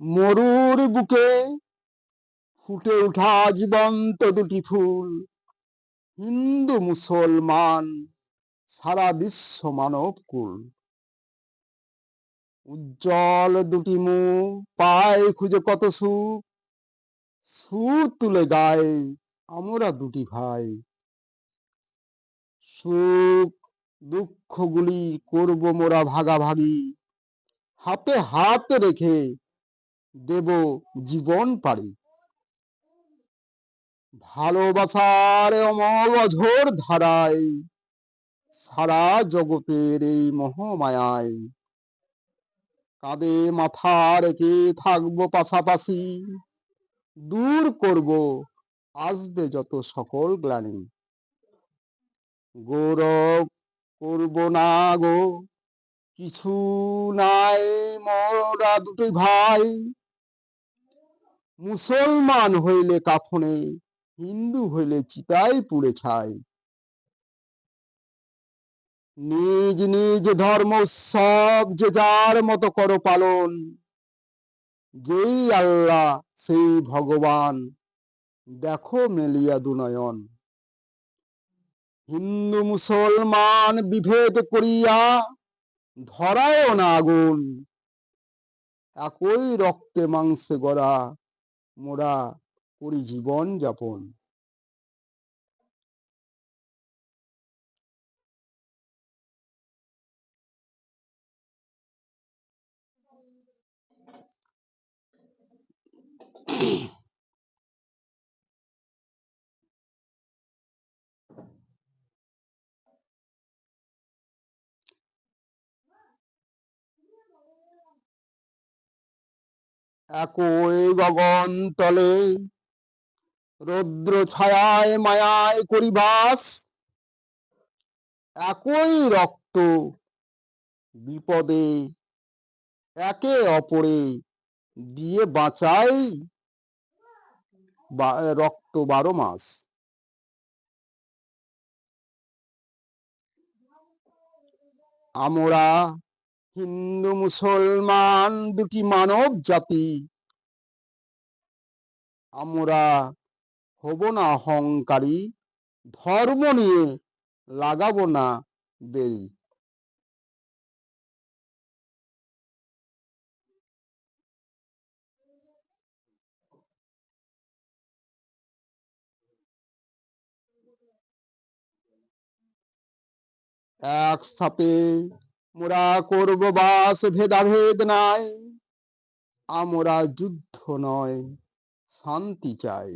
মরুর বুকে ফুটে ওঠা জীবন্ত দুটি ফুল, হিন্দু মুসলমান, সারা বিশ্ব মানব কুল। উজ্জ্বল দুটি মুখ পায় খুঁজে কত সুখ, সুর তুলে গায়ে আমরা দুটি ভাই। সুখ দুঃখগুলি করব মোরা ভাগাভাগি। হাতে হাত রেখে দেব জীবন পারি ভালোবাসার অমল অঝোর ধারায় সারা জগতের এই মহামায়ায়। কাঁধে মাথা রেখে থাকব পাশাপাশি, দূর করব আসবে যত সকল গ্লানি। গৌরব করব না গো। কিছু নাই মোরা দুটোই ভাই। মুসলমান হইলে কাফনে, হিন্দু হইলে চিতাই পুড়ে ছাই। নিজ নিজ ধর্ম সব যে যার মতো করো পালন, যেই আল্লাহ, সেই ভগবান। দেখো মেলিয়া দুনয়ন। হিন্দু মুসলমান বিভেদ করিয়া ধরায় না আগুন। একই রক্তে মাংসে গড়া মোরা করি জীবন যাপন। একই গগন তলে। রৌদ্র ছায়ায় মায়ায় করিবাস। একই রক্ত বিপদে একে অপরে দিয়ে বাঁচাই রক্ত বারো মাস। আমরা হিন্দু মুসলমান দুটি মানব জাতি। আমরা হব না অহংকারী, ধর্ম নিয়ে লাগাবো না দেরি। একসাথে মোরা করব বাস ভেদাভেদ নাই। আমরা যুদ্ধ নয় শান্তি চাই।